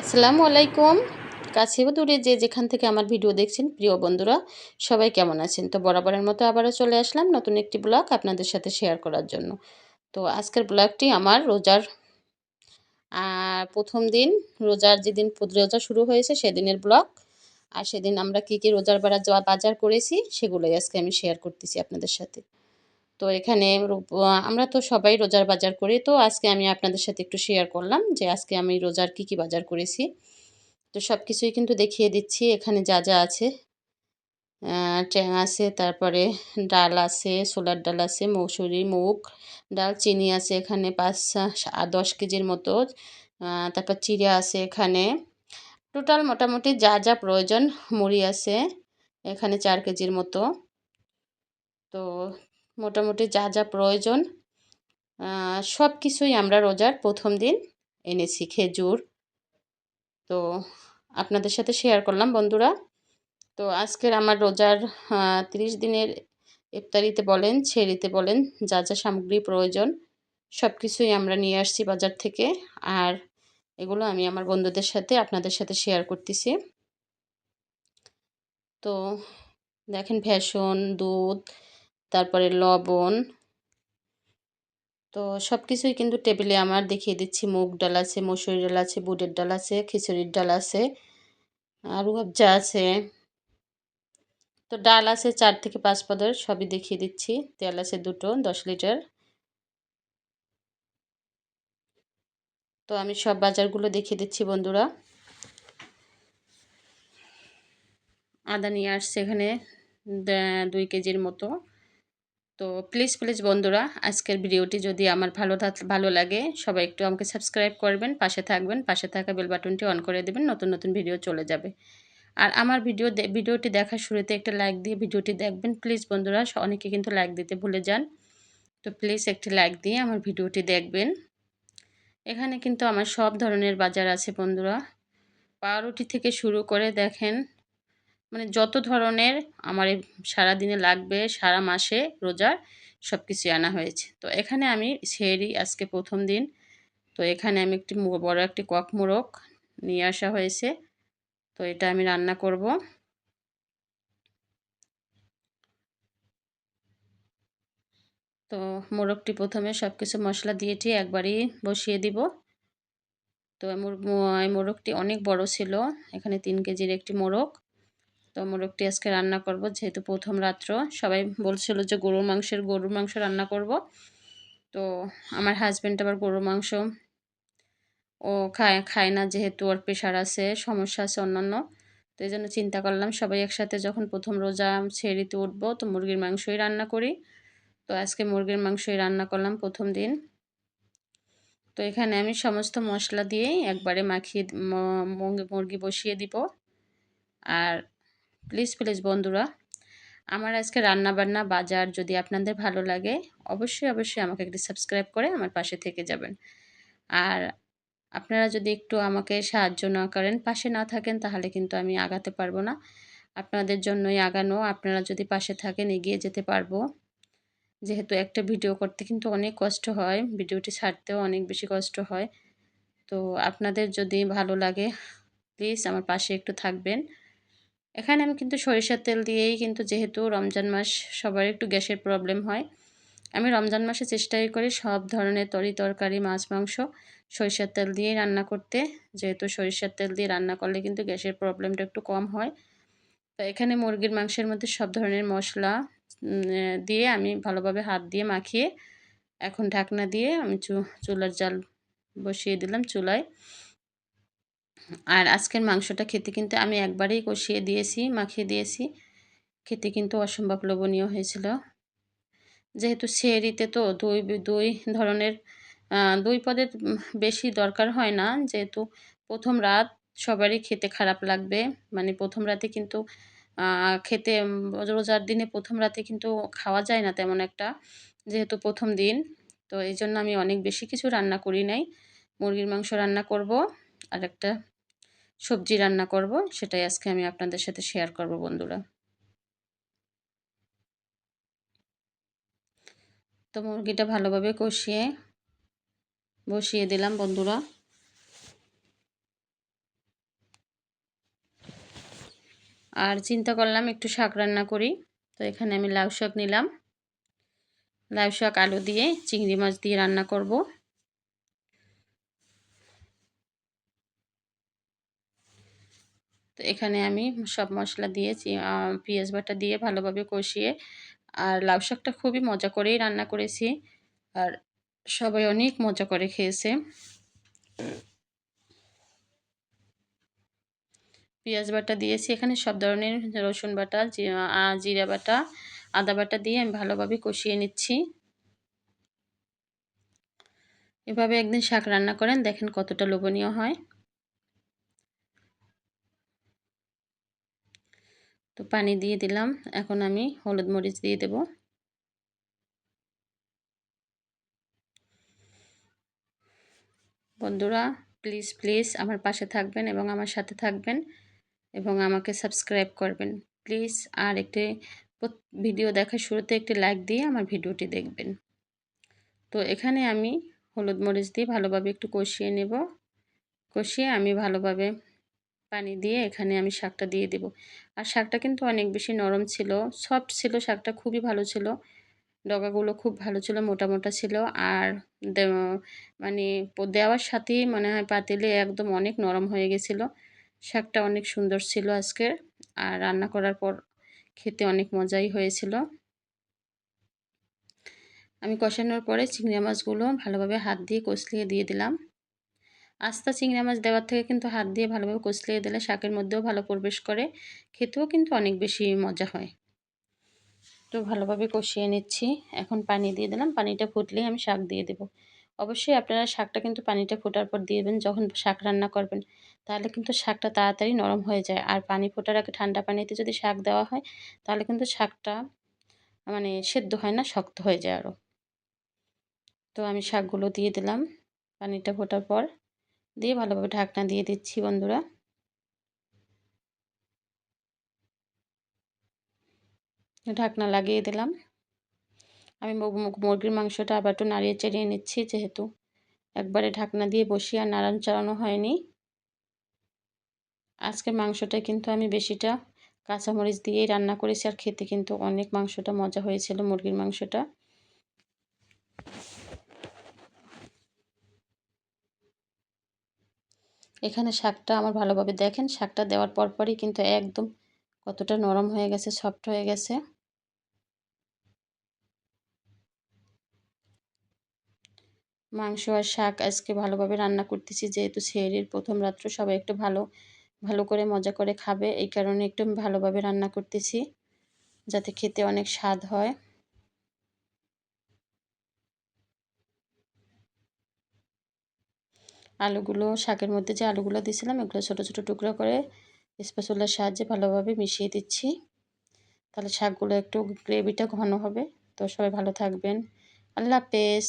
আসসালামু আলাইকুম। কাছেও দূরে যে যেখান থেকে আমার ভিডিও দেখছেন, প্রিয় বন্ধুরা, সবাই কেমন আছেন? তো বরাবরের মতো আবারও চলে আসলাম নতুন একটি ব্লগ আপনাদের সাথে শেয়ার করার জন্য। তো আজকের ব্লগটি আমার রোজার প্রথম দিন, রোজার যেদিন রোজা শুরু হয়েছে সেদিনের ব্লগ। আর সেদিন আমরা কী কী রোজার বাজার করেছি সেগুলোই আজকে আমি শেয়ার করতেছি আপনাদের সাথে। তো এখানে আমরা তো সবাই রোজার বাজার করি। তো আজকে আমি আপনাদের সাথে একটু শেয়ার করলাম যে আজকে আমি রোজার কি কি বাজার করেছি। তো সব কিছুই কিন্তু দেখিয়ে দিচ্ছি, এখানে যা যা আছে। ট্যাং আছে, তারপরে ডাল আছে সোলার ডাল আছে, মৌসুরি, মুগ, ডাল, চিনি আছে এখানে পাঁচ দশ কেজির মতো। তারপর চিড়া আছে এখানে। টোটাল মোটামুটি যা যা প্রয়োজন, মুড়ি আছে এখানে চার কেজির মতো। তো মোটামুটি যা যা প্রয়োজন সব কিছুই আমরা রোজার প্রথম দিন এনেছি, খেজুর। তো আপনাদের সাথে শেয়ার করলাম বন্ধুরা। তো আজকের আমার রোজার তিরিশ দিনের ইফতারিতে বলেন, ছেড়িতে বলেন, যা যা সামগ্রী প্রয়োজন, সব কিছুই আমরা নিয়ে আসছি বাজার থেকে। আর এগুলো আমি আমার বন্ধুদের সাথে, আপনাদের সাথে শেয়ার করতেছি। তো দেখেন ভ্যাসন দুধ তারপরে লবণ। তো সব কিছুই কিন্তু টেবিলে আমার দেখিয়ে দিচ্ছি। মুগ ডাল আছে, মসুরি ডাল আছে, বুটের ডাল আছে, খিচুড়ির ডাল আছে, আর উপজা আছে। তো ডাল আছে চার থেকে পাঁচ পদের, সবই দেখিয়ে দিচ্ছি। তেল আছে দুটো, দশ লিটার। তো আমি সব বাজারগুলো দেখিয়ে দিচ্ছি বন্ধুরা। আদা নিয়ে আসছে এখানে দুই কেজির মতো। তো প্লিজ প্লিজ বন্ধুরা, আজকের ভিডিওটি যদি আমার ভালো ভালো লাগে, সবাই একটু আমাকে সাবস্ক্রাইব করবেন, পাশে থাকবেন, পাশে থাকা বেল বাটনটি অন করে দেবেন, নতুন নতুন ভিডিও চলে যাবে। আর আমার ভিডিও ভিডিওটি দেখার শুরুতে একটা লাইক দিয়ে ভিডিওটি দেখবেন প্লিজ বন্ধুরা অনেকে কিন্তু লাইক দিতে ভুলে যান। তো প্লিজ একটি লাইক দিয়ে আমার ভিডিওটি দেখবেন। এখানে কিন্তু আমার সব ধরনের বাজার আছে বন্ধুরা। পাউরুটি থেকে শুরু করে দেখেন মানে যত ধরনের আমার এই সারাদিনে লাগবে, সারা মাসে রোজার সব কিছু আনা হয়েছে। তো এখানে আমি সেরি আজকে প্রথম দিন। তো এখানে আমি একটি বড় একটি কক মোরগ নিয়ে আসা হয়েছে। তো এটা আমি রান্না করব। তো মোরগটি প্রথমে সব কিছু মশলা দিয়েছি, একবারই বসিয়ে দিব। তো মোরগটি অনেক বড় ছিল, এখানে তিন কেজির একটি মোরগ। তো মোরগটি আজকে রান্না করব। যেহেতু প্রথম রাত্র, সবাই বলছিল যে গরুর মাংসের, গরুর মাংস রান্না করব। তো আমার হাজব্যান্ড আবার গরুর মাংস ও খায় খায় না যেহেতু ওর প্রেশার আছে, সমস্যা আছে অন্যান্য। তো এই জন্য চিন্তা করলাম সবাই একসাথে যখন প্রথম রোজা ছেড়িতে উঠবো তো মুরগির মাংসই রান্না করি। তো আজকে মুরগির মাংসই রান্না করলাম প্রথম দিন। তো এখানে আমি সমস্ত মশলা দিয়েই একবারে মাখিয়ে মুরগি বসিয়ে দিব। আর প্লিজ প্লিজ বন্ধুরা, আমার আজকে রান্না বান্না বাজার যদি আপনাদের ভালো লাগে, অবশ্যই অবশ্যই আমাকে একটি সাবস্ক্রাইব করে আমার পাশে থেকে যাবেন। আর আপনারা যদি একটু আমাকে সাহায্য না করেন, পাশে না থাকেন, তাহলে কিন্তু আমি আগাতে পারব না। আপনাদের জন্যই আগানো, আপনারা যদি পাশে থাকেন, এগিয়ে যেতে পারব। যেহেতু একটা ভিডিও করতে কিন্তু অনেক কষ্ট হয়, ভিডিওটি ছাড়তেও অনেক বেশি কষ্ট হয়। তো আপনাদের যদি ভালো লাগে, প্লিজ আমার পাশে একটু থাকবেন। এখানে আমি কিন্তু সরিষার তেল দিয়েই কিন্তু যেহেতু রমজান মাস সবার একটু গ্যাসের প্রবলেম হয়, আমি রমজান মাসে চেষ্টাই করি সব ধরনের তরি তরকারি, মাছ, মাংস সরিষার তেল দিয়েই রান্না করতে। যেহেতু সরিষার তেল দিয়ে রান্না করলে কিন্তু গ্যাসের প্রবলেমটা একটু কম হয়। তো এখানে মুরগির মাংসের মধ্যে সব ধরনের মশলা দিয়ে আমি ভালোভাবে হাত দিয়ে মাখিয়ে এখন ঢাকনা দিয়ে আমি চুলার জাল বসিয়ে দিলাম চুলায়। আর আজকের মাংসটা খেতে কিন্তু আমি একবারেই কষিয়ে দিয়েছি, মাখিয়ে দিয়েছি। খেতে কিন্তু অসম্ভব লোভনীয় হয়েছিল। যেহেতু সেরিতে তো দুই দুই ধরনের দুই পদের বেশি দরকার হয় না। যেহেতু প্রথম রাত সবারই খেতে খারাপ লাগবে। মানে প্রথম রাতে কিন্তু খেতে, রোজার দিনে প্রথম রাতে কিন্তু খাওয়া যায় না তেমন একটা, যেহেতু প্রথম দিন। তো এই জন্য আমি অনেক বেশি কিছু রান্না করি নাই। মুরগির মাংস রান্না করব। আর একটা সবজি রান্না করব, সেটাই আজকে আমি আপনাদের সাথে শেয়ার করব বন্ধুরা। তো মুরগিটা ভালোভাবে কষিয়ে বসিয়ে দিলাম বন্ধুরা। আর চিন্তা করলাম একটু শাক রান্না করি, তো এখানে আমি লাউ শাক নিলাম। লাউ শাক আলু দিয়ে, চিংড়ি মাছ দিয়ে রান্না করব। তো এখানে আমি সব মশলা দিয়ে পেঁয়াজ বাটা দিয়ে ভালোভাবে কষিয়ে। আর লাউ শাকটা খুবই মজা করেই রান্না করেছি। আর সবাই অনেক মজা করে খেয়েছে। পেঁয়াজ বাটা দিয়েছি, এখানে সব ধরনের রসুন বাটা জিরা বাটা, আদা বাটা দিয়ে আমি ভালোভাবে কষিয়ে নিচ্ছি। এভাবে একদিন শাক রান্না করেন, দেখেন কতটা লোভনীয় হয়। তো পানি দিয়ে দিলাম। এখন আমি হলুদ মরিচ দিয়ে দেব। বন্ধুরা প্লিজ প্লিজ আমার পাশে থাকবেন এবং আমার সাথে থাকবেন এবং আমাকে সাবস্ক্রাইব করবেন। প্লিজ আর একটি ভিডিও দেখার শুরুতে একটি লাইক দিয়ে আমার ভিডিওটি দেখবেন। তো এখানে আমি হলুদ মরিচ দিয়ে ভালোভাবে একটু কষিয়ে নেব। কষিয়ে আমি ভালোভাবে পানি দিয়ে এখানে আমি শাকটা দিয়ে দেব। আর শাকটা কিন্তু অনেক বেশি নরম ছিল সফট ছিল, শাকটা খুবই ভালো ছিল। ডগাগুলো খুব ভালো ছিল, মোটা মোটা ছিল। আর মানে দেওয়ার সাথেই মনে হয় পাতিলে একদম অনেক নরম হয়ে গেছিল। শাকটা অনেক সুন্দর ছিল আজকের। আর রান্না করার পর খেতে অনেক মজাই হয়েছিল। আমি কষানোর পরে চিংড়ি মাছগুলো ভালোভাবে হাত দিয়ে কষলিয়ে দিয়ে দিলাম। আস্তা চিংড়ি মাছ দেওয়ার থেকে কিন্তু হাত দিয়ে ভালোভাবে কষলিয়ে দিলে শাকের মধ্যেও ভালো প্রবেশ করে, খেতেও কিন্তু অনেক বেশি মজা হয়। তো ভালোভাবে কষিয়ে নিচ্ছি। এখন পানি দিয়ে দিলাম, পানিটা ফুটলেই আমি শাক দিয়ে দেবো। অবশ্যই আপনারা শাকটা কিন্তু পানিটা ফোটার পর দিয়ে দেবেন, যখন শাক রান্না করবেন, তাহলে কিন্তু শাকটা তাড়াতাড়ি নরম হয়ে যায়। আর পানি ফোটার আগে ঠান্ডা পানিতে যদি শাক দেওয়া হয়, তাহলে কিন্তু শাকটা মানে সেদ্ধ হয় না, শক্ত হয়ে যায় আরও তো আমি শাকগুলো দিয়ে দিলাম, পানিটা ফোটার পর। দিয়ে ভালোভাবে ঢাকনা দিয়ে দিচ্ছি বন্ধুরা। ঢাকনা লাগিয়ে দিলাম। আমি মুরগির মাংসটা আবার একটু নাড়িয়ে চাড়িয়ে নিচ্ছি যেহেতু একবারে ঢাকনা দিয়ে বসিয়ে আর নাড়ান চাড়ানো হয়নি। আজকে মাংসটা কিন্তু আমি বেশিটা কাঁচামরিচ দিয়েই রান্না করেছি আর খেতে কিন্তু অনেক মাংসটা মজা হয়েছিল মুরগির মাংসটা। এখানে শাকটা আমার ভালোভাবে দেখেন, শাকটা দেওয়ার পরপরই কিন্তু একদম কতটা নরম হয়ে গেছে সফট হয়ে গেছে। মাংস আর শাক আজকে ভালোভাবে রান্না করতেছি, যেহেতু সেহরির প্রথম রাত্র, সবাই একটু ভালো ভালো করে মজা করে খাবে, এই কারণে একটু ভালোভাবে রান্না করতেছি, যাতে খেতে অনেক স্বাদ হয়। আলুগুলো, শাকের মধ্যে যে আলুগুলো দিয়েছিলাম, এগুলো ছোটো ছোটো টুকরো করে স্পেশালের সাহায্যে ভালোভাবে মিশিয়ে দিচ্ছি। তাহলে শাকগুলো একটু গ্রেভিটা ঘন হবে। তো সবাই ভালো থাকবেন। আল্লাহ হাফেজ।